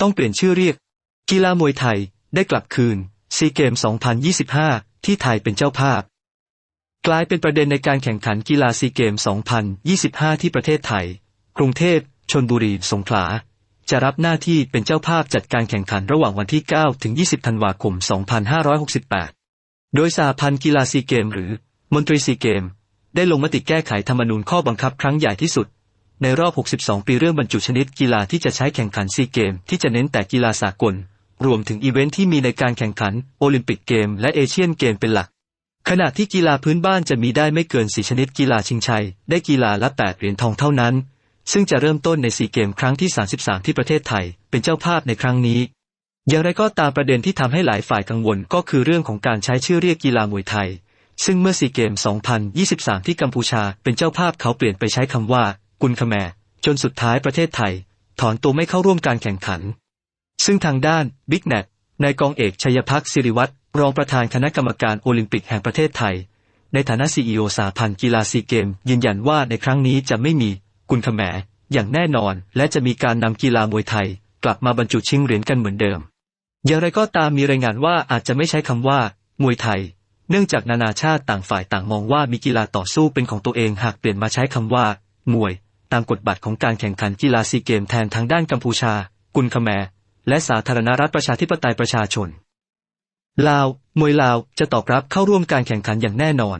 ต้องเปลี่ยนชื่อเรียก กีฬามวยไทยได้กลับคืนซีเกม 2025 ที่ไทยเป็นเจ้าภาพ กลายเป็นประเด็นในการแข่งขันกีฬาซีเกม 2025 ที่ประเทศไทย กรุงเทพชนบุรี สงขลา จะรับหน้าที่เป็นเจ้าภาพจัดการแข่งขันระหว่างวันที่ 9 ถึง 20 ธันวาคม 2568 โดยสาพันธ์กีฬาซีเกม หรือ มนตรีซีเกม ได้ลงมติแก้ไขธรรมนูญข้อบังคับครั้งใหญ่ที่สุด ในรอบ 62 ปีเรื่องบรรจุชนิดกีฬาที่จะใช้แข่งขันซีเกม ที่จะเน้นแต่กีฬาสากล รวมถึงอีเวนท์ที่มีในการแข่งขันโอลิมปิกเกม และเอเชียนเกมเป็นหลัก ขณะที่กีฬาพื้นบ้านจะมีได้ไม่เกินสีชนิดกีฬาชิงชัย ได้กีฬาละ 8 เหรียญทองเท่านั้น ซึ่งจะเริ่มต้นในซีเกมครั้งที่ 33 ที่ประเทศไทย เป็นเจ้าภาพในครั้งนี้ อย่างไรก็ตามประเด็นที่ทำให้หลายฝ่ายกังวลก็คือเรื่องของการใช้ชื่อเรียกกีฬามวยไทย ซึ่งเมื่อซีเกม 2023 ที่กัมพูชาเป็นเจ้าภาพเขาเปลี่ยนไปใช้คำว่า กุนคแมจนสุดท้ายประเทศไทย ถอนตัวไม่เข้าร่วมการแข่งขัน ซึ่งทางด้านบิ๊กแนทนายกองเอกชัยพักษ์สิริวัตรรองประธานคณะกรรมการโอลิมปิกแห่งประเทศไทย ในฐานะซีอีโอสาพันธ์กีฬาซีเกม ยืนยันว่าในครั้งนี้จะไม่มีกุนขแมอย่างแน่นอน และจะมีการนำกีฬามวยไทย กลับมาบรรจุชิงเหรียญกันเหมือนเดิม อย่างไรก็ตามมีรายงานว่าอาจจะไม่ใช้คำว่า มวยไทย เนื่องจากนานาชาติต่างฝ่ายต่างมองว่ามีกีฬาต่อสู้เป็นของตัวเองหากเปลี่ยนมาใช้คำว่า มวย ตามกฎบัตรของการแข่งขันกีฬาซีเกมแทนทางด้านกัมพูชา กุนขแมและสาธารณรัฐประชาธิปไตยประชาชน ลาว มวยลาวจะตอบรับเข้าร่วมการแข่งขันอย่างแน่นอน